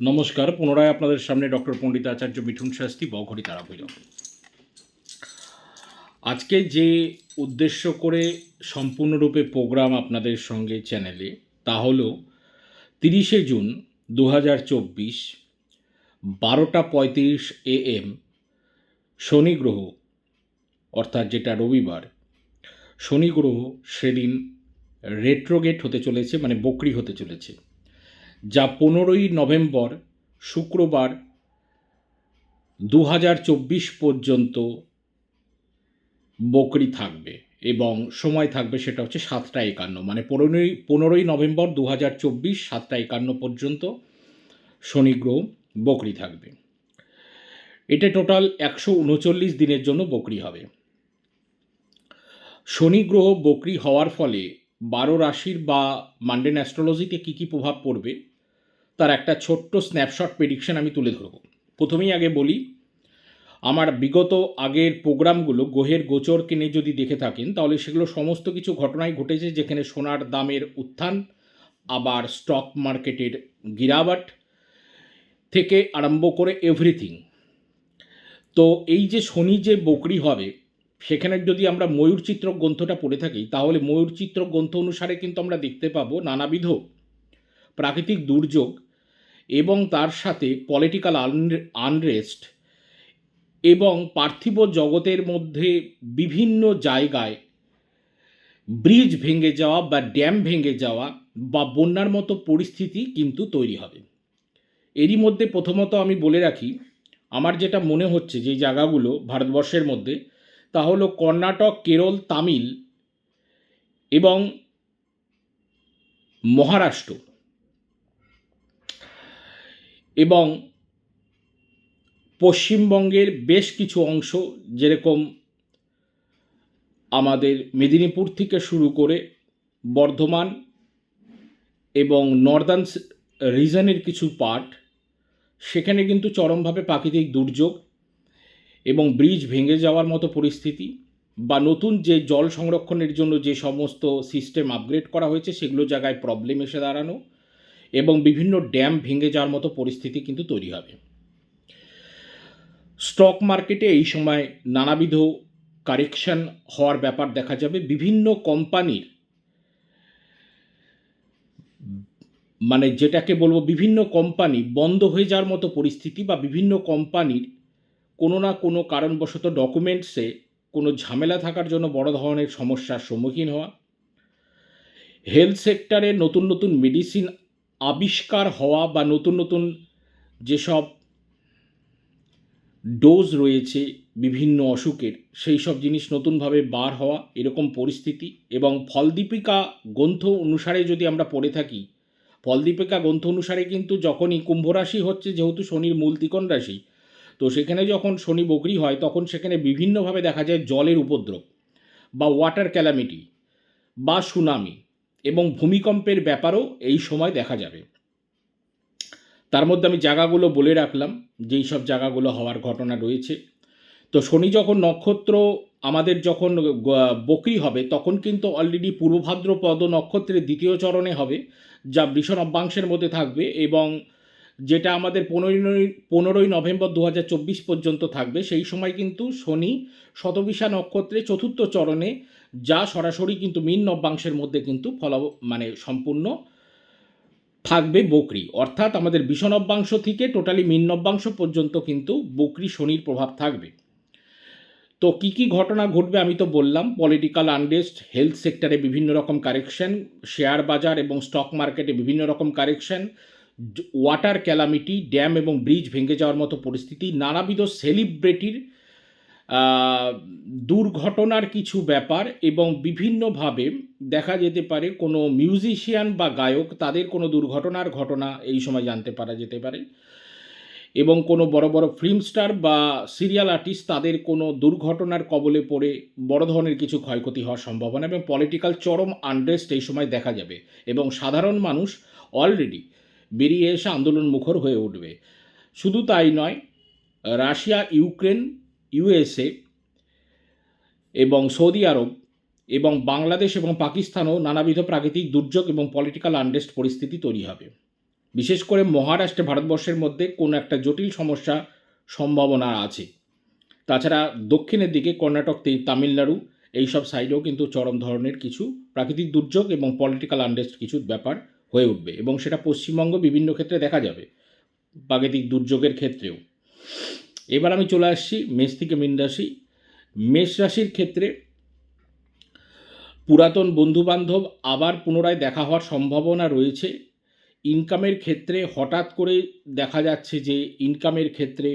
নমস্কার, পুনরায় আপনাদের সামনে ডক্টর পণ্ডিত আচার্য মিঠুন শাস্তি বঘরি তারা ভৈরব আজকে যে উদ্দেশ্য করে সম্পূর্ণরূপে প্রোগ্রাম আপনাদের সঙ্গে চ্যানেলে, তা হল তিরিশে জুন দু হাজার চব্বিশ, বারোটা পঁয়ত্রিশ এএম শনি গ্রহ, অর্থাৎ যেটা রবিবার, শনি গ্রহ সেদিন রেট্রোগেট হতে চলেছে মানে বকরি হতে চলেছে। যা পনেরোই নভেম্বর শুক্রবার দু হাজার চব্বিশ পর্যন্ত বকরি থাকবে এবং সময় থাকবে সেটা হচ্ছে সাতটা একান্ন। মানে পনেরোই পনেরোই নভেম্বর দু হাজার চব্বিশ সাতটা একান্ন পর্যন্ত শনি গ্রহ বকরি থাকবে। এটা টোটাল একশো উনচল্লিশ দিনের জন্য বকরি হবে। শনি গ্রহ বকরি হওয়ার ফলে বারো রাশির বা মান্ডেন অ্যাস্ট্রোলজিতে কী কী প্রভাব পড়বে তার একটা ছোট্ট স্ন্যাপশট প্রেডিকশন আমি তুলে ধরব। প্রথমেই আগে বলি, আমার বিগত আগের প্রোগ্রামগুলো গোহের গোচর কিনে যদি দেখে থাকেন, তাহলে সেগুলো সমস্ত কিছু ঘটনাই ঘটেছে যেখানে সোনার দামের উত্থান, আবার স্টক মার্কেটের গিরাবাট থেকে আরম্ভ করে এভরিথিং তো এই যে শনি যে বকরি হবে, সেখানে যদি আমরা ময়ূর চিত্র গ্রন্থটা পড়ে থাকি, তাহলে ময়ূর চিত্র গ্রন্থ অনুসারে কিন্তু আমরা দেখতে পাবো নানাবিধ প্রাকৃতিক দুর্যোগ এবং তার সাথে পলিটিক্যাল আনরেস্ট এবং পার্থিব জগতের মধ্যে বিভিন্ন জায়গায় ব্রিজ ভেঙে যাওয়া বা ড্যাম ভেঙে যাওয়া বা বন্যার মতো পরিস্থিতি কিন্তু তৈরি হবে। এরই মধ্যে প্রথমত আমি বলে রাখি, আমার যেটা মনে হচ্ছে যে জায়গাগুলো ভারতবর্ষের মধ্যে, তা হলো কর্ণাটক, কেরল, তামিল এবং মহারাষ্ট্র। এবং পশ্চিমবঙ্গের বেশ কিছু অংশ যেরকম আমাদের মেদিনীপুর থেকে শুরু করে বর্ধমান এবং নর্দার্ন রিজনের কিছু পার্ট সেখানে কিন্তু চরমভাবে প্রাকৃতিক দুর্যোগ এবং ব্রিজ ভেঙে যাওয়ার মতো পরিস্থিতি বা নতুন যে জল সংরক্ষণের জন্য যে সমস্ত সিস্টেম আপগ্রেড করা হয়েছে, সেগুলো জায়গায় প্রবলেম এসে দাঁড়ানো। এবং বিভিন্ন ড্যাম ভেঙে যাওয়ার মতো পরিস্থিতি কিন্তু তৈরি হবে। স্টক মার্কেটে এই সময় নানাবিধ কারেকশন হওয়ার ব্যাপার দেখা যাবে। বিভিন্ন কোম্পানির মানে যেটাকে বলব বিভিন্ন কোম্পানি বন্ধ হয়ে যাওয়ার মতো পরিস্থিতি বা বিভিন্ন কোম্পানির কোনো না কোনো কারণবশত ডকুমেন্টসে কোনো ঝামেলা থাকার জন্য বড় ধরনের সমস্যার সম্মুখীন হওয়া। হেলথ সেক্টরে নতুন নতুন মেডিসিন আবিষ্কার হওয়া বা নতুন নতুন যেসব ডোজ রয়েছে বিভিন্ন অসুখের, সেই সব জিনিস নতুনভাবে বার হওয়া, এরকম পরিস্থিতি এবং ফলদীপিকা গ্রন্থ অনুসারে যদি আমরা পড়ে থাকি, ফলদীপিকা গ্রন্থ অনুসারে কিন্তু যখনই কুম্ভ রাশি হচ্ছে, যেহেতু শনির মূল ত্রিকোণ রাশি, তো সেখানে যখন শনি বকরি হয়, তখন সেখানে বিভিন্নভাবে দেখা যায় জলের উপদ্রব বা ওয়াটার ক্যালামিটি বা সুনামি এবং ভূমিকম্পের ব্যাপারও এই সময় দেখা যাবে। তার মধ্যে আমি জায়গাগুলো বলে রাখলাম, যেই সব জায়গাগুলো হওয়ার ঘটনা রয়েছে। তো শনি যখন নক্ষত্র আমাদের যখন বকরি হবে, তখন কিন্তু অলরেডি পূর্বভাদ্রপদ নক্ষত্রের দ্বিতীয় চরণে হবে, যা বৃষ নব্যাংশের মধ্যে থাকবে এবং যেটা আমাদের পনেরোই পনেরোই নভেম্বর দু পর্যন্ত থাকবে, সেই সময় কিন্তু শনি শতবিশা নক্ষত্রে চতুর্থ চরণে যা সরাসরি কিন্তু মিন নব্যাংশের মধ্যে কিন্তু ফল মানে সম্পূর্ণ থাকবে বকরি। অর্থাৎ আমাদের বিষনব্যাংশ থেকে টোটালি মিন নব্যাংশ পর্যন্ত কিন্তু বকরি শনির প্রভাব থাকবে। তো কি কি ঘটনা ঘটবে আমি তো বললাম পলিটিক্যাল আনরেস্ট হেলথ সেক্টরে বিভিন্ন রকম কারেকশন শেয়ার বাজার এবং স্টক মার্কেটে বিভিন্ন রকম কারেকশন ওয়াটার ক্যালামিটি ড্যাম এবং ব্রিজ ভেঙে যাওয়ার মতো পরিস্থিতি, নানাবিধ সেলিব্রিটির দুর্ঘটনার কিছু ব্যাপার এবং বিভিন্নভাবে দেখা যেতে পারে কোনো মিউজিশিয়ান বা গায়ক তাদের কোনো দুর্ঘটনার ঘটনা এই সময় জানতে পারা যেতে পারে এবং কোনো বড় বড় ফিল্ম স্টার বা সিরিয়াল আর্টিস্ট তাদের কোনো দুর্ঘটনার কবলে পড়ে বড় ধরনের কিছু ক্ষয়ক্ষতি হওয়ার সম্ভাবনা এবং পলিটিক্যাল চরম আনরেস্ট এই সময় দেখা যাবে এবং সাধারণ মানুষ অলরেডি বেরিয়ে এসে আন্দোলন মুখর হয়ে উঠবে। শুধু তাই নয়, রাশিয়া, ইউক্রেন ইউএসএ এবং সৌদি আরব এবং বাংলাদেশ এবং পাকিস্তানও নানাবিধ প্রাকৃতিক দুর্যোগ এবং পলিটিক্যাল আনরেস্ট পরিস্থিতি তৈরি হবে। বিশেষ করে মহারাষ্ট্রে ভারতবর্ষের মধ্যে কোনো একটা জটিল সমস্যা সম্ভাবনা আছে। তাছাড়া দক্ষিণের দিকে কর্ণাটক তামিলনাড়ু এইসব সাইডেও কিন্তু চরম ধরনের কিছু প্রাকৃতিক দুর্যোগ এবং পলিটিক্যাল আনরেস্ট কিছু ব্যাপার হয়ে উঠবে এবং সেটা পশ্চিমবঙ্গ বিভিন্ন ক্ষেত্রে দেখা যাবে, প্রাকৃতিক দুর্যোগের ক্ষেত্রেও। এবার আমি চলে আসছি মেষ থেকে মীন রাশি। মেষ রাশির ক্ষেত্রে পুরাতন বন্ধুবান্ধব আবার পুনরায় দেখা হওয়ার সম্ভাবনা রয়েছে। ইনকামের ক্ষেত্রে হঠাৎ করে দেখা যাচ্ছে যে ইনকামের ক্ষেত্রে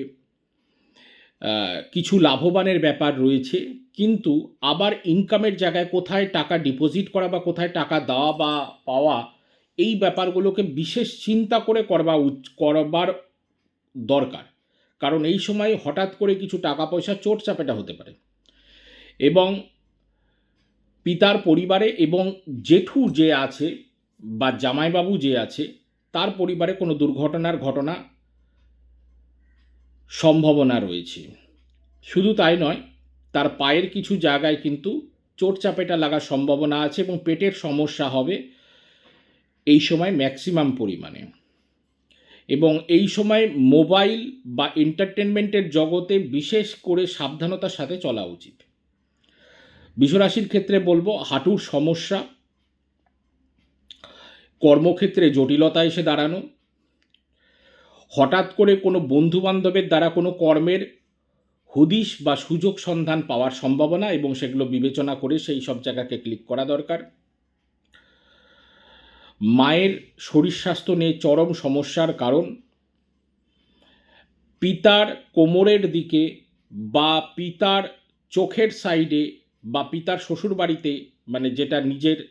কিছু লাভবানের ব্যাপার রয়েছে। কিন্তু আবার ইনকামের জায়গায় কোথায় টাকা ডিপোজিট করা বা কোথায় টাকা দেওয়া বা পাওয়া, এই ব্যাপারগুলোকে বিশেষ চিন্তা করে করবা করবার দরকার। কারণ এই সময় হঠাৎ করে কিছু টাকা পয়সা চোট চাপেটা হতে পারে। এবং পিতার পরিবারে এবং জেঠু যে আছে বা জামাইবাবু যে আছে, তার পরিবারে কোনো দুর্ঘটনার ঘটনা সম্ভাবনা রয়েছে। শুধু তাই নয়, তার পায়ের কিছু জায়গায় কিন্তু চোট চাপেটা লাগার সম্ভাবনা আছে এবং পেটের সমস্যা হবে এই সময় ম্যাক্সিমাম পরিমাণে। এবং এই সময় মোবাইল বা এন্টারটেনমেন্টের জগতে বিশেষ করে সাবধানতার সাথে চলা উচিত। বিশ্বরাশির ক্ষেত্রে বলব, হাঁটুর সমস্যা, কর্মক্ষেত্রে জটিলতা এসে দাঁড়ানো, হঠাৎ করে কোনো বন্ধু বান্ধবের দ্বারা কোনো কর্মের হুদিশ বা সুযোগ সন্ধান পাওয়ার সম্ভাবনা এবং সেগুলো বিবেচনা করে সেই সব জায়গাকে ক্লিক করা দরকার। মায়ের শরীর স্বাস্থ্য নিয়ে চরম সমস্যার কারণ। পিতার কোমরের দিকে বা পিতার চোখের সাইডে বা পিতার শ্বশুর বাড়িতে মানে যেটা নিজের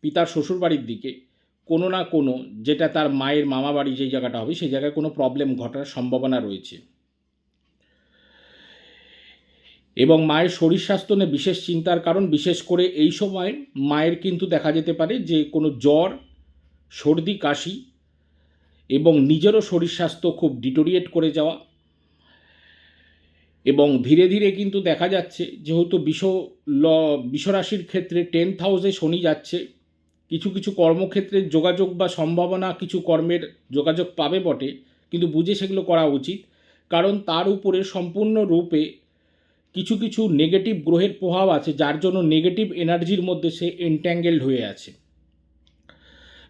পিতার শ্বশুর বাড়ির দিকে, কোনো না কোনো যেটা তার মায়ের মামা বাড়ি যেই জায়গাটা হবে, সেই জায়গায় কোনো প্রবলেম ঘটার সম্ভাবনা রয়েছে। এবং মায়ের শরীর স্বাস্থ্য নিয়ে বিশেষ চিন্তার কারণ, বিশেষ করে এই সময় মায়ের কিন্তু দেখা যেতে পারে যে কোনো জ্বর সর্দি, কাশি এবং নিজেরও শরীর স্বাস্থ্য খুব ডিটোরিয়েট করে যাওয়া এবং ধীরে ধীরে কিন্তু দেখা যাচ্ছে যেহেতু বিষ ল বিশ্বরাশির ক্ষেত্রে টেন্থ হাউসে শনি যাচ্ছে, কিছু কিছু কর্মক্ষেত্রে যোগাযোগ বা সম্ভাবনা কিছু কর্মের যোগাযোগ পাবে বটে, কিন্তু বুঝে সেগুলো করা উচিত। কারণ তার উপরে সম্পূর্ণ রূপে কিছু কিছু নেগেটিভ গ্রহের প্রভাব আছে, যার জন্য নেগেটিভ এনার্জির মধ্যে সে এনট্যাঙ্গেলড হয়ে আছে।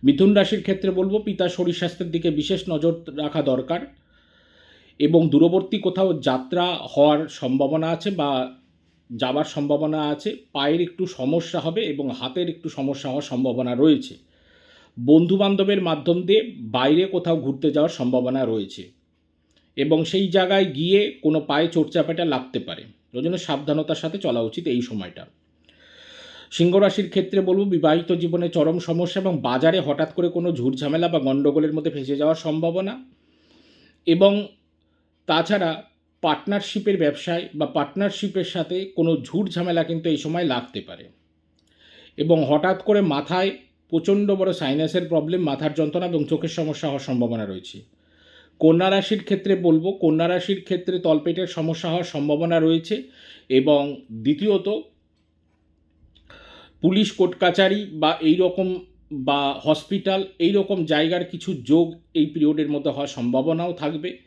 মিথুন রাশির ক্ষেত্রে বলব পিতার শরীর স্বাস্থ্যের দিকে বিশেষ নজর রাখা দরকার এবং দূরবর্তী কোথাও যাত্রা হওয়ার সম্ভাবনা আছে বা যাবার সম্ভাবনা আছে, পায়ের একটু সমস্যা হবে এবং হাতের একটু সমস্যা হওয়ার সম্ভাবনা রয়েছে। বন্ধু বান্ধবের মাধ্যম দিয়ে বাইরে কোথাও ঘুরতে যাওয়ার সম্ভাবনা রয়েছে এবং সেই জায়গায় গিয়ে কোনো পায়ে চোটচাপেটা লাগতে পারে। ওই জন্য সাবধানতার সাথে চলা উচিত এই সময়টা। সিংহ রাশির ক্ষেত্রে বলব, বিবাহিত জীবনে চরম সমস্যা এবং বাজারে হঠাৎ করে কোনো ঝুট ঝামেলা বা গণ্ডগোলের মধ্যে ফেসে যাওয়ার সম্ভাবনা। এবং তাছাড়া পার্টনারশিপের ব্যবসায় বা পার্টনারশিপের সাথে কোনো ঝুট ঝামেলা কিন্তু এই সময় লাগতে পারে। এবং হঠাৎ করে মাথায় প্রচণ্ড বড় সাইনাসের প্রবলেম মাথার যন্ত্রণা এবং চোখের সমস্যা হওয়ার সম্ভাবনা রয়েছে। কন্যা রাশির ক্ষেত্রে বলব, কন্যা রাশির ক্ষেত্রে তলপেটের সমস্যা হওয়ার সম্ভাবনা রয়েছে। এবং দ্বিতীয়ত পুলিশ কোর্ট কাচারি বা এই রকম বা হসপিটাল এই রকম জায়গার কিছু যোগ এই পিরিয়ডের মধ্যে হওয়ার সম্ভাবনাও থাকবে।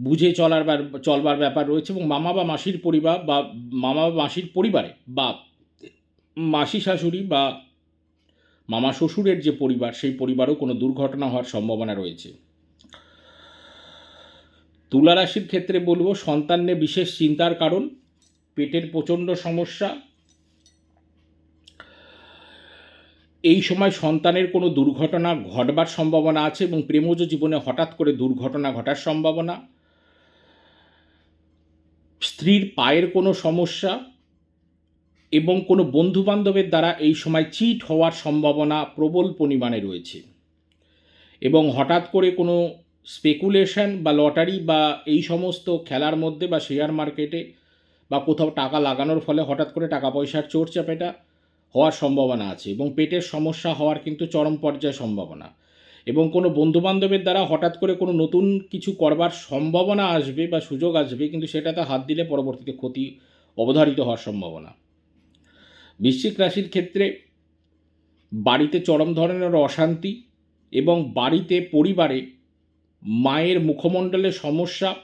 বুঝে চলার চলবার ব্যাপার রয়েছে এবং মামা বা মাসির পরিবার বা মামা বা মাসির পরিবারে বা মাসি শাশুড়ি বা মামা শ্বশুরের যে পরিবার, সেই পরিবারেও কোনো দুর্ঘটনা হওয়ার সম্ভাবনা রয়েছে। তুলা রাশির ক্ষেত্রে বলব, সন্তান নিয়ে বিশেষ চিন্তার কারণ, পেটের প্রচণ্ড সমস্যা এই সময় সন্তানের কোনো দুর্ঘটনা ঘটবার সম্ভাবনা আছে এবং প্রেমজ জীবনে হঠাৎ করে দুর্ঘটনা ঘটার সম্ভাবনা? স্ত্রীর পায়ের কোনো সমস্যা এবং কোনো বন্ধুবান্ধবের দ্বারা এই সময় চিট হওয়ার সম্ভাবনা প্রবল পরিমাণে রয়েছে এবং হঠাৎ করে কোনো স্পেকুলেশন বা লটারি বা এই সমস্ত খেলার মধ্যে বা শেয়ার মার্কেটে বা কোথাও টাকা লাগানোর ফলে হঠাৎ করে টাকা পয়সার চোর চাপেটা হওয়ার সম্ভাবনা আছে এবং পেটের সমস্যা হওয়ার কিন্তু চরম পর্যায়ে সম্ভাবনা। এবং কোনো বন্ধুবান্ধবের দ্বারা হঠাৎ করে কোনো নতুন কিছু করবার সম্ভাবনা আসবে বা সুযোগ আসবে, কিন্তু সেটাতে হাত দিলে পরবর্তীতে ক্ষতি অবধারিত হওয়ার সম্ভাবনা। বৃশ্চিক রাশির ক্ষেত্রে বাড়িতে চরম ধরনের অশান্তি এবং বাড়িতে পরিবারে মায়ের মুখমণ্ডলে সমস্যা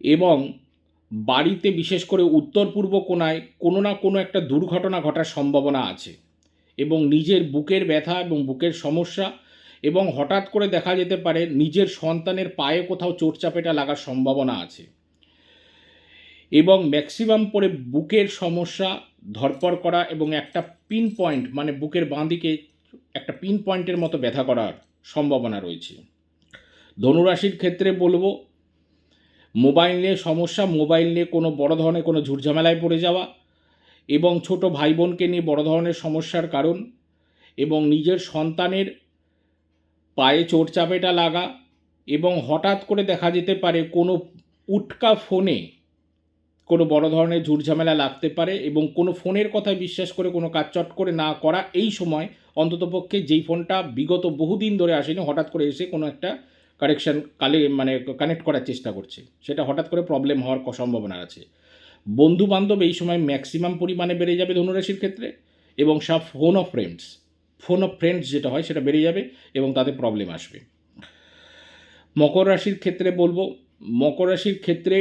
এবং বাড়িতে বিশেষ করে উত্তর পূর্ব কোণায় কোনো না কোনো একটা দুর্ঘটনা ঘটার সম্ভাবনা আছে এবং নিজের বুকের ব্যথা এবং বুকের সমস্যা এবং হঠাৎ করে দেখা যেতে পারে নিজের সন্তানের পায়ে কোথাও চোট চাপেটা লাগার সম্ভাবনা আছে। এবং ম্যাক্সিমাম পরে বুকের সমস্যা ধরপড় করা এবং একটা পিন পয়েন্ট মানে বুকের বাঁ দিকে একটা পিন পয়েন্টের মতো ব্যথা করার সম্ভাবনা রয়েছে। ধনুরাশির ক্ষেত্রে বলব মোবাইল নিয়ে সমস্যা, মোবাইল নিয়ে কোনো বড় ধরনের কোনো ঝুটঝামেলায় পড়ে যাওয়া এবং ছোট ভাই বোনকে নিয়ে বড় ধরনের সমস্যার কারণ এবং নিজের সন্তানের পায়ে চোটচাপেটা লাগা এবং হঠাৎ করে দেখা যেতে পারে কোনো উটকা ফোনে কোনো বড় ধরনের ঝুটঝামেলা লাগতে পারে এবং কোনো ফোনের কথায় বিশ্বাস করে কোনো কাজ চট করে না করা, এই সময় অন্ততপক্ষে যেই ফোনটা বিগত বহুদিন ধরে আসেনি, হঠাৎ করে এসে কোনো একটা কারেকশান কালে মানে কানেক্ট করার চেষ্টা করছে। সেটা হঠাৎ করে প্রবলেম হওয়ার সম্ভাবনা আছে। বন্ধু বান্ধব এই সময় ম্যাক্সিমাম পরিমাণে বেড়ে যাবে ধনুরাশির ক্ষেত্রে এবং সব phone of friends phone of friends যেটা হয় সেটা বেড়ে যাবে এবং তাতে প্রবলেম আসবে। মকর রাশির ক্ষেত্রে বলব, মকর রাশির ক্ষেত্রে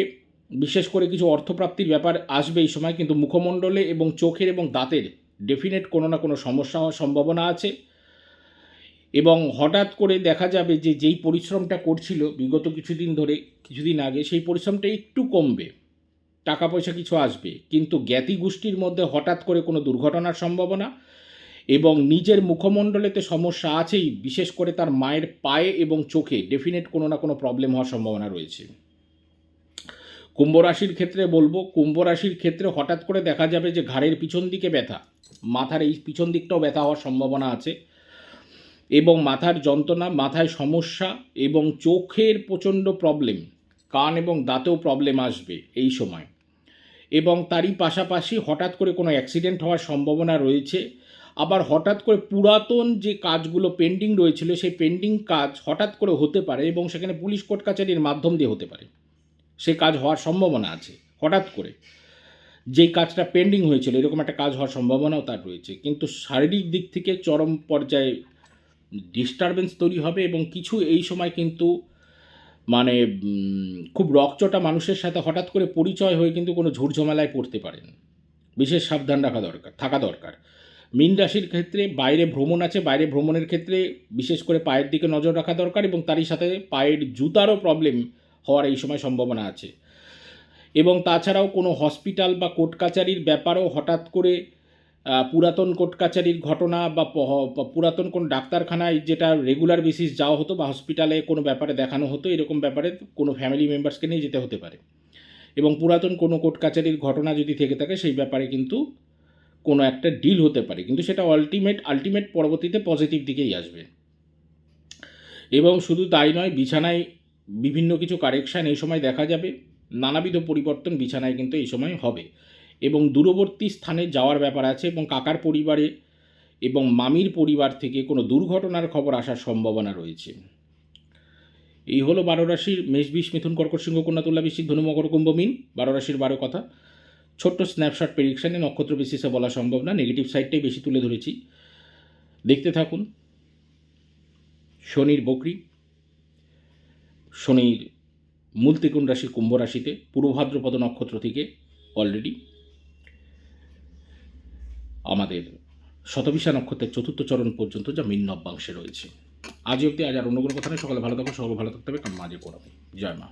বিশেষ করে কিছু অর্থপ্রাপ্তির ব্যাপার আসবে এই সময়, কিন্তু মুখমণ্ডলে এবং চোখের এবং দাঁতের ডেফিনেট কোনো না কোনো সমস্যা হওয়ার সম্ভাবনা আছে। এবং হঠাৎ করে দেখা যাবে যে যেই পরিশ্রমটা করছিল বিগত কিছুদিন ধরে, কিছুদিন আগে, সেই পরিশ্রমটা একটু কমবে টাকা পয়সা কিছু আসবে। কিন্তু জ্ঞাতি গোষ্ঠীর মধ্যে হঠাৎ করে কোনো দুর্ঘটনার সম্ভাবনা এবং নিজের মুখমণ্ডলেতে সমস্যা আছেই, বিশেষ করে তার মায়ের পায়ে এবং চোখে, ডেফিনেট কোনো না কোনো প্রবলেম হওয়ার সম্ভাবনা রয়েছে। কুম্ভ রাশির ক্ষেত্রে বলব, কুম্ভ রাশির ক্ষেত্রে হঠাৎ করে দেখা যাবে যে ঘাড়ের পিছন দিকে ব্যথা, মাথার এই পিছন দিকটাও ব্যথা হওয়ার সম্ভাবনা আছে। এবং মাথার যন্ত্রণা, মাথায় সমস্যা এবং চোখের প্রচণ্ড প্রবলেম কান এবং দাঁতেও প্রবলেম আসবে এই সময়। এবং তারই পাশাপাশি হঠাৎ করে কোনো অ্যাক্সিডেন্ট হওয়ার সম্ভাবনা রয়েছে। আবার হঠাৎ করে পুরাতন যে কাজগুলো পেন্ডিং রয়েছিল, সেই পেন্ডিং কাজ হঠাৎ করে হতে পারে এবং সেখানে পুলিশ কোর্ট কাছারির মাধ্যম দিয়ে হতে পারে। সে কাজ হওয়ার সম্ভাবনা আছে, হঠাৎ করে। যেই কাজটা পেন্ডিং হয়েছিল, এরকম একটা কাজ হওয়ার সম্ভাবনাও তার রয়েছে। কিন্তু শারীরিক দিক থেকে চরম পর্যায়ে ডিস্টারবেন্স তৈরি হবে এবং কিছু এই সময় কিন্তু মানে খুব রকচটা মানুষের সাথে হঠাৎ করে পরিচয় হয়ে কিন্তু কোনো ঝুটঝামেলায় পড়তে পারেন। বিশেষ সাবধান রাখা দরকার, থাকা দরকার। মীন রাশির ক্ষেত্রে বাইরে ভ্রমণ আছে, বাইরে ভ্রমণের ক্ষেত্রে বিশেষ করে পায়ের দিকে নজর রাখা দরকার এবং তারই সাথে পায়ের জুতারও প্রবলেম হওয়ার এই সময় সম্ভাবনা আছে। এবং তাছাড়াও কোনো হসপিটাল বা কোর্ট কাচারির ব্যাপারেও হঠাৎ করে পুরাতন কোর্ট কাচারির ঘটনা বা পুরাতন কোন ডাক্তারখানায় যেটা রেগুলার বেসিস যাওয়া হতো বা হসপিটালে কোনো ব্যাপারে দেখানো হতো, এরকম ব্যাপারে কোনো ফ্যামিলি মেম্বার্সকে নিয়ে যেতে হতে পারে। এবং পুরাতন কোনো কোর্ট কাচারির ঘটনা যদি থেকে থাকে, সেই ব্যাপারে কিন্তু কোনো একটা ডিল হতে পারে। কিন্তু সেটা আলটিমেট আলটিমেট পরবর্তীতে পজিটিভ দিকেই আসবে। এবং শুধু তাই নয়, বিছানায় বিভিন্ন কিছু কারেকশান এই সময় দেখা যাবে। নানাবিধ পরিবর্তন বিছানায় কিন্তু এই সময় হবে। এবং দূরবর্তী স্থানে যাওয়ার ব্যাপার আছে এবং কাকার পরিবারে এবং মামির পরিবার থেকে কোনো দুর্ঘটনার খবর আসার সম্ভাবনা রয়েছে। এই হলো বারো রাশির মেষ বিষ মিথুন কর্কট সিংহ কন্যা তুলা বৃশ্চিক ধনু মকর কুম্ভ মিন। বারো রাশির বারো কথা। ছোট্ট স্ন্যাপশট প্রেডিকশানে নক্ষত্র বেসিসে বলা সম্ভব না নেগেটিভ সাইডটাই বেশি তুলে ধরেছি। দেখতে থাকুন। শনির বকরি। শনির মূল ত্রিকোণ রাশি কুম্ভ রাশিতে পূর্ব ভাদ্রপদ নক্ষত্র থেকে অলরেডি আমাদের শতবিশা নক্ষত্রের চতুর্থ চরণ পর্যন্ত যা মিন নব্যাংশে রয়েছে। আজ অব্দি আজ আর অন্য কোনো কথা নেই। সকালে ভালো থাকব সকলে ভালো থাকতে হবে। কারণ মাঝে করাবে জয় মা।